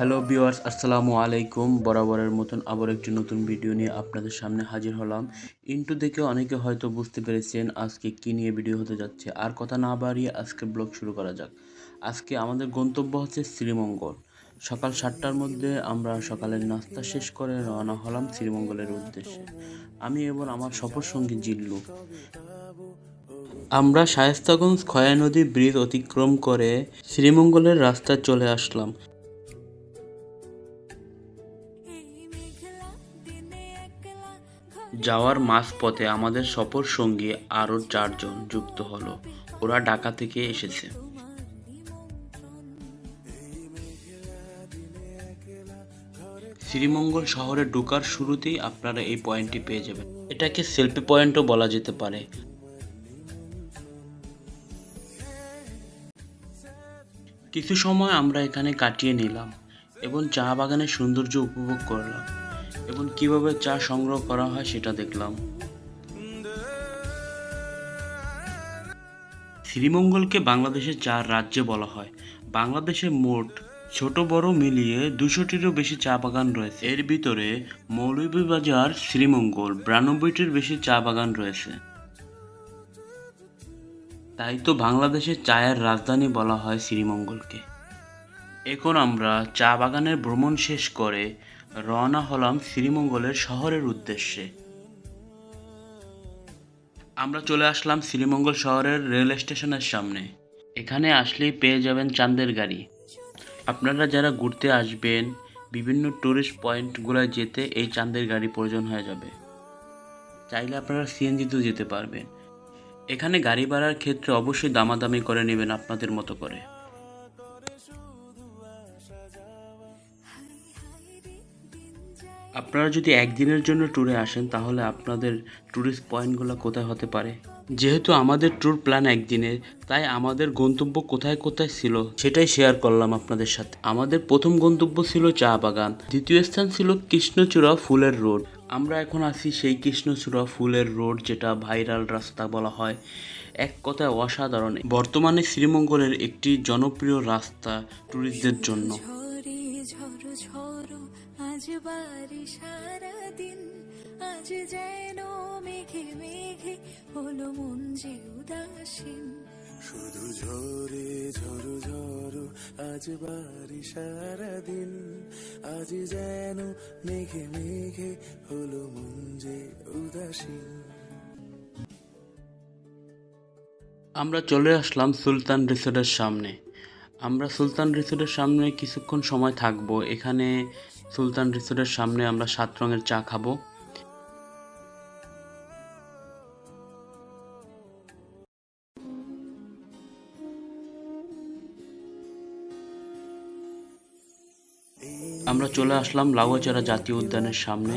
Hello viewers আসসালামু আলাইকুম। বরাবরের মতন আবার একটি নতুন ভিডিও নিয়ে আপনাদের সামনে হাজির হলাম। ইন্টু দেখে অনেকে হয়তো বুঝতে পেরেছেন আজকে কী নিয়ে ভিডিও হতে যাচ্ছে। আর কথা না বাড়িয়ে আজকে ব্লগ শুরু করা যাক। আজকে আমাদের গন্তব্য হচ্ছে শ্রীমঙ্গল। সকাল সাতটার মধ্যে আমরা সকালের নাস্তা শেষ করে রওনা হলাম শ্রীমঙ্গলের উদ্দেশ্যে। আমি এবং আমার সফর সঙ্গী জিল্লু। আমরা শায়েস্তাগঞ্জ খয়া নদী ব্রিজ অতিক্রম করে শ্রীমঙ্গলের রাস্তায় চলে আসলাম। যাওয়ার মাঝপথে আমাদের সফর সঙ্গী আরও চারজন যুক্ত হলো। ওরা ঢাকা থেকে এসেছে। শ্রীমঙ্গল শহরে ঢোকার শুরুতেই আপনারা এই পয়েন্টটি পেয়ে যাবেন। এটাকে সেলফি পয়েন্টও বলা যেতে পারে। কিছু সময় আমরা এখানে কাটিয়ে নিলাম এবং চা বাগানের সৌন্দর্য উপভোগ করলাম। এবং কীভাবে চা সংগ্রহ করা হয় সেটা দেখলাম। শ্রীমঙ্গলকে বাংলাদেশের চার রাজ্যে বলা হয়। বাংলাদেশে মোট ছোট বড় মিলিয়ে দুশোটিরও বেশি চা বাগান রয়েছে। এর ভিতরে মৌলভীবাজার, শ্রীমঙ্গল, বিরানব্বইটির বেশি চা বাগান রয়েছে। তাই তো বাংলাদেশের চায়ের রাজধানী বলা হয় শ্রীমঙ্গলকে। এখন আমরা চা বাগানের ভ্রমণ শেষ করে রওনা হলাম শ্রীমঙ্গলের শহরের উদ্দেশ্যে। আমরা চলে আসলাম শ্রীমঙ্গল শহরের রেল স্টেশনের সামনে। এখানে আসলেই পেয়ে যাবেন চাঁদের গাড়ি। আপনারা যারা ঘুরতে আসবেন, বিভিন্ন টুরিস্ট পয়েন্টগুলোয় যেতে এই চাঁদের গাড়ি প্রয়োজন হয়ে যাবে। চাইলে আপনারা সিএনজিতেও যেতে পারবেন। এখানে গাড়ি ভাড়ার ক্ষেত্রে অবশ্যই দামাদামি করে নেবেন আপনাদের মতো করে। আপনারা যদি একদিনের জন্য ট্যুরে আসেন, তাহলে আপনাদের ট্যুরিস্ট পয়েন্টগুলো কোথায় হতে পারে? যেহেতু আমাদের ট্যুর প্ল্যান একদিনের, তাই আমাদের গন্তব্য কোথায় কোথায় ছিল সেটাই শেয়ার করলাম আপনাদের সাথে। আমাদের প্রথম গন্তব্য ছিল চা বাগান, দ্বিতীয় স্থান ছিল কৃষ্ণচূড়া ফুলের রোড আমরা এখন আছি সেই কৃষ্ণচূড়া ফুলের রোড যেটা ভাইরাল রাস্তা বলা হয়। এক কথায় অসাধারণ। বর্তমানে শ্রীমঙ্গলের একটি জনপ্রিয় রাস্তা ট্যুরিস্টদের জন্য। বাড়ি সারাদিন আজ যেন মেঘে মেঘে হলো মন যে উদাসীন। শুধু ঝরে ঝরো ঝরো আজ বাড়ি সারাদিন আজ যেন মেঘে মেঘে হলো মন যে উদাসীন। আমরা চলে আসলাম সুলতান রিসোর্টের সামনে। আমরা সুলতান রিসোর্টের সামনে কিছুক্ষণ সময় থাকব। এখানে সুলতান রিসোর্টের সামনে আমরা সাত রঙের চা খাব। আমরা চলে আসলাম লাউয়াচারা জাতীয় উদ্যানের সামনে।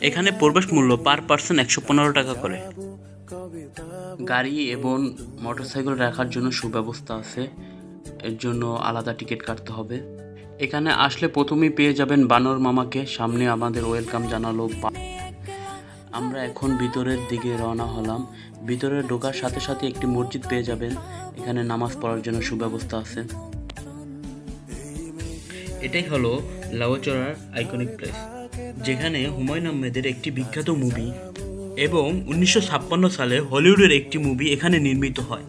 এখানে প্রবেশ মূল্য পার পার্সন একশো পনেরো টাকা করে। গাড়ি এবং মোটরসাইকেল রাখার জন্য সুব্যবস্থা আছে। এর জন্য আলাদা টিকিট কাটতে হবে। এখানে আসলে প্রথমেই পেয়ে যাবেন বানর মামাকে। সামনে আমাদের ওয়েলকাম জানালো আমরা এখন ভিতরের দিকে রওনা হলাম। ভিতরে ঢোকার সাথে সাথে একটি মসজিদ পেয়ে যাবেন। এখানে নামাজ পড়ার জন্য সুব্যবস্থা আছে। এটাই হলো লাউচড়ার আইকনিক প্লেস যেখানে হুমায়ুন আহমেদের একটি বিখ্যাত মুভি এবং উনিশশো ছাপ্পান্ন সালে হলিউডের একটি মুভি এখানে নির্মিত হয়।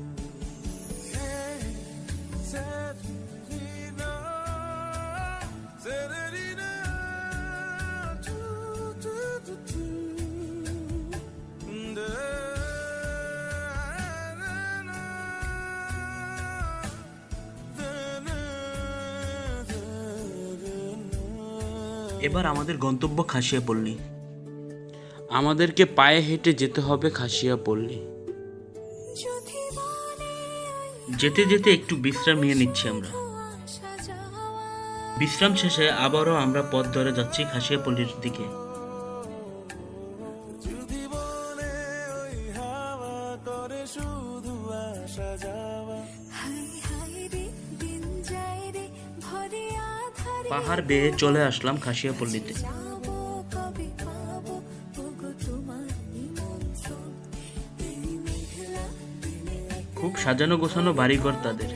এবার আমাদের গন্তব্য খাসিয়া পল্লী আমাদেরকে পায়ে হেঁটে যেতে হবে খাসিয়া পল্লী যেতে যেতে একটু বিশ্রাম নিয়ে নিচ্ছি আমরা। বিশ্রাম শেষে আবারও আমরা পথ ধরে যাচ্ছি খাসিয়া পল্লীর দিকে শুধু আসা যাওয়া। হাই হাই রে দিন যায় রে ভরে পাহাড় বেয়ে চলে আসলাম খাসিয়া পল্লীতে খুব সাজানো গোছানো বাড়িঘর তাদের।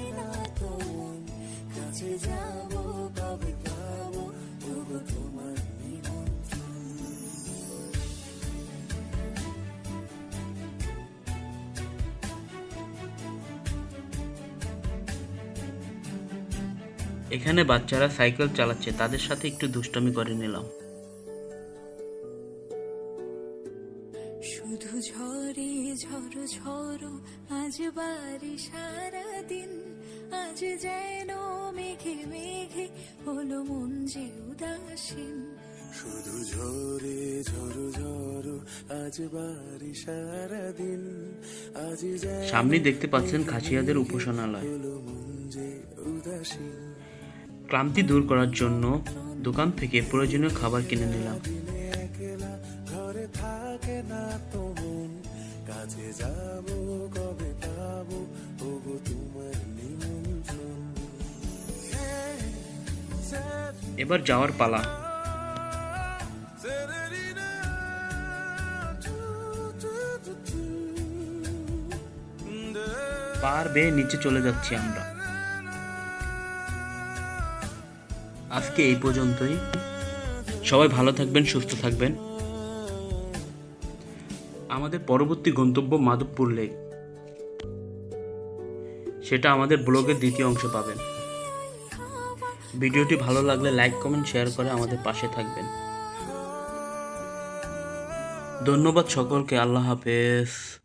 এখানে বাচ্চারা সাইকেল চালাচ্ছে তাদের সাথে একটু দুষ্টমি করে নিলাম। শুধু ঝরে ঝড় ঝড় আজ বাড়ি সারাদিন আজ যেন মেঘে মেঘে হলো মন যে উদাসীন। শুধু ঝরে ঝরু ঝরু আজ বাড়ি সারাদিন আজ সামনে দেখতে পাচ্ছেন খাসিয়াদের উপাসনালয়। মন যে উদাসীন। ক্লান্তি দূর করার জন্য দোকান থেকে প্রয়োজনীয় খাবার কিনে নিলাম এবার যাওয়ার পালা. পার বেয়ে নিচে চলে যাচ্ছি আমরা আজকে এই পর্যন্তই। সবাই ভালো থাকবেন, সুস্থ থাকবেন। আমাদের পরবর্তী গন্তব্য মাধবপুর লেক। সেটা আমাদের ব্লগের দ্বিতীয় অংশ পাবেন। ভিডিওটি ভালো লাগলে লাইক, কমেন্ট, শেয়ার করে আমাদের পাশে থাকবেন। ধন্যবাদ সকলকে, আল্লাহ হাফেজ।